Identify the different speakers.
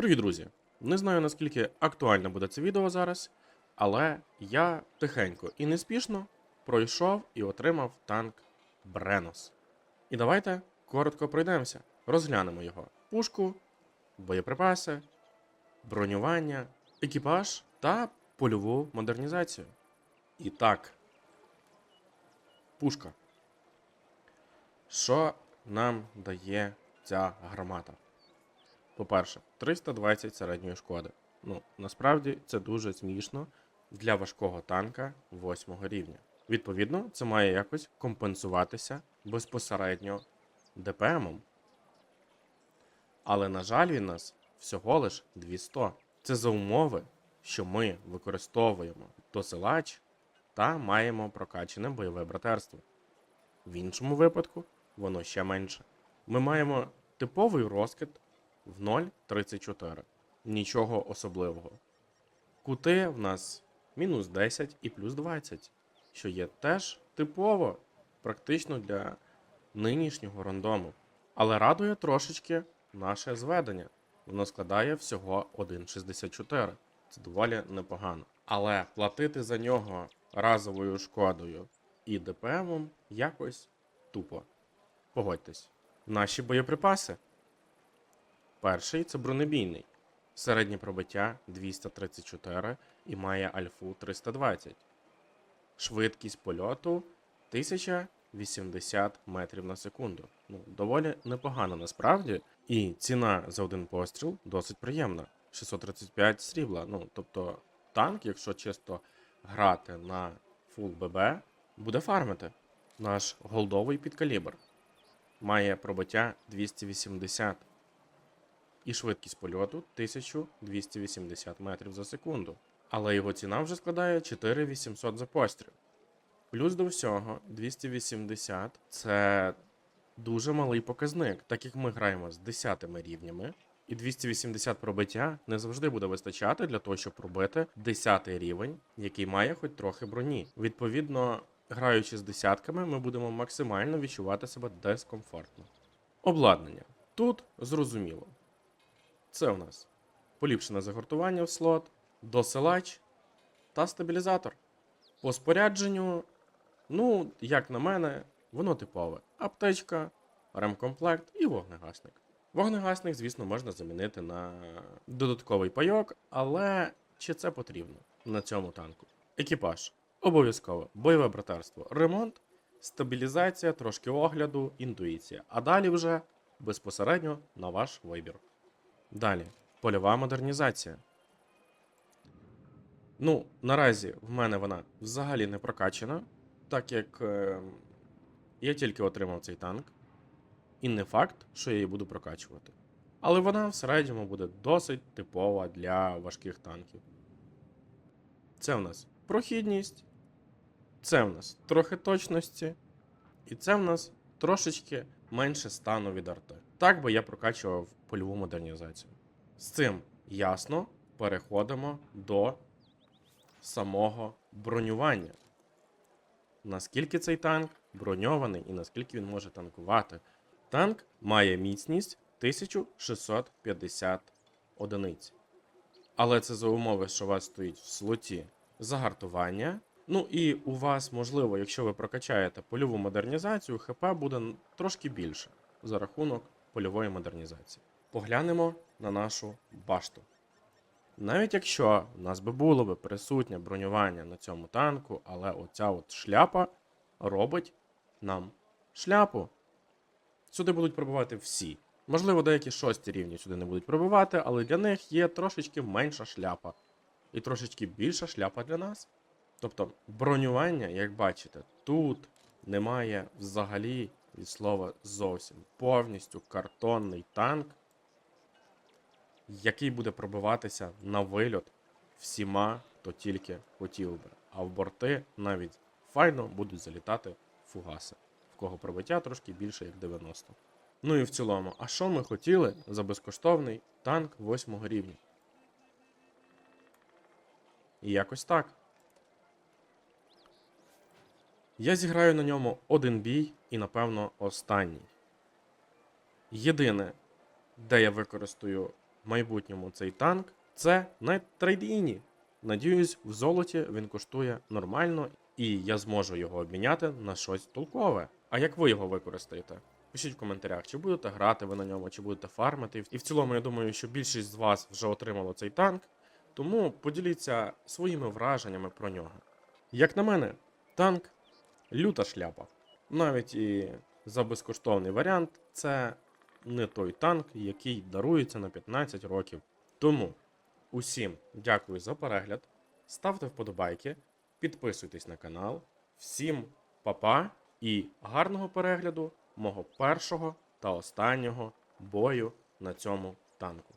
Speaker 1: Привіт, друзі! Не знаю наскільки актуально буде це відео зараз, але я тихенько і неспішно пройшов і отримав танк Бренос. І давайте коротко пройдемося, розглянемо його пушку, боєприпаси, бронювання, екіпаж та польову модернізацію. І так, пушка. Що нам дає ця гармата? По-перше, 320 середньої шкоди. Ну, насправді це дуже смішно для важкого танка 8 рівня. Відповідно, це має якось компенсуватися безпосередньо ДПМом. Але, на жаль, він нас всього лиш 200. Це за умови, що ми використовуємо досилач та маємо прокачане бойове братерство. В іншому випадку воно ще менше. Ми маємо типовий розкид в 0,34. Нічого особливого. Кути в нас мінус 10 і плюс 20, що є теж типово, практично для нинішнього рандому. Але радує трошечки наше зведення. Воно складає всього 1,64. Це доволі непогано. Але платити за нього разовою шкодою і ДПМом якось тупо. Погодьтесь. Наші боєприпаси. Перший це бронебійний. Середнє пробиття 234 і має альфу 320. Швидкість польоту 1080 метрів на секунду. Ну, доволі непогано насправді. І ціна за один постріл досить приємна. 635 срібла. Ну, тобто, танк, якщо чисто грати на Full BB, буде фармити. Наш голдовий підкалібр має пробиття 280 і швидкість польоту 1280 метрів за секунду. Але його ціна вже складає 4800 за постріл. Плюс до всього 280 це дуже малий показник, так як ми граємо з 10 рівнями, і 280 пробиття не завжди буде вистачати для того, щоб пробити 10 рівень, який має хоч трохи броні. Відповідно, граючи з десятками, ми будемо максимально відчувати себе дискомфортно. Обладнання. Тут зрозуміло. Це у нас поліпшене загортування в слот, досилач та стабілізатор. По спорядженню, ну, як на мене, воно типове: аптечка, ремкомплект і вогнегасник. Вогнегасник, звісно, можна замінити на додатковий пайок, але чи це потрібно на цьому танку? Екіпаж. Обов'язково бойове братерство, ремонт, стабілізація, трошки огляду, інтуїція. А далі вже безпосередньо на ваш вибір. Далі, польова модернізація. Ну, наразі в мене вона взагалі не прокачана, так як е, я тільки отримав цей танк. І не факт, що я її буду прокачувати. Але вона в середньому буде досить типова для важких танків. Це в нас прохідність, це в нас трохи точності, і це в нас трошечки менше стану від арти. Так би я прокачував польову модернізацію. З цим ясно переходимо до самого бронювання. Наскільки цей танк броньований і наскільки він може танкувати. Танк має міцність 1650 одиниць. Але це за умови, що у вас стоїть в слоті загартування. Ну і у вас, можливо, якщо ви прокачаєте польову модернізацію, ХП буде трошки більше за рахунок польової модернізації. Поглянемо на нашу башту. Навіть якщо в нас би було би присутнє бронювання на цьому танку, але оця от шляпа робить нам шляпу. Сюди будуть пробивати всі. Можливо, деякі шості рівні сюди не будуть пробивати, але для них є трошечки менша шляпа. І трошечки більша шляпа для нас. Тобто бронювання, як бачите, тут немає взагалі від слова зовсім. Повністю картонний танк, який буде пробиватися на вильот всіма, хто тільки хотів би. А в борти навіть файно будуть залітати фугаси, в кого пробиття трошки більше, як 90. Ну і в цілому, а що ми хотіли за безкоштовний танк 8 рівня? І якось так. Я зіграю на ньому один бій і, напевно, останній. Єдине, де я використаю майбутньому цей танк це на трейдіні. Надіюсь, в золоті він коштує нормально, і я зможу його обміняти на щось толкове. А як ви його використаєте? Пишіть в коментарях, чи будете грати ви на ньому, чи будете фармити. І в цілому, я думаю, що більшість з вас вже отримало цей танк, тому поділіться своїми враженнями про нього. Як на мене, танк люта шляпа. Навіть і за безкоштовний варіант, це не той танк, який дарується на 15 років. Тому усім дякую за перегляд. Ставте вподобайки, підписуйтесь на канал. Всім па-па і гарного перегляду мого першого та останнього бою на цьому танку.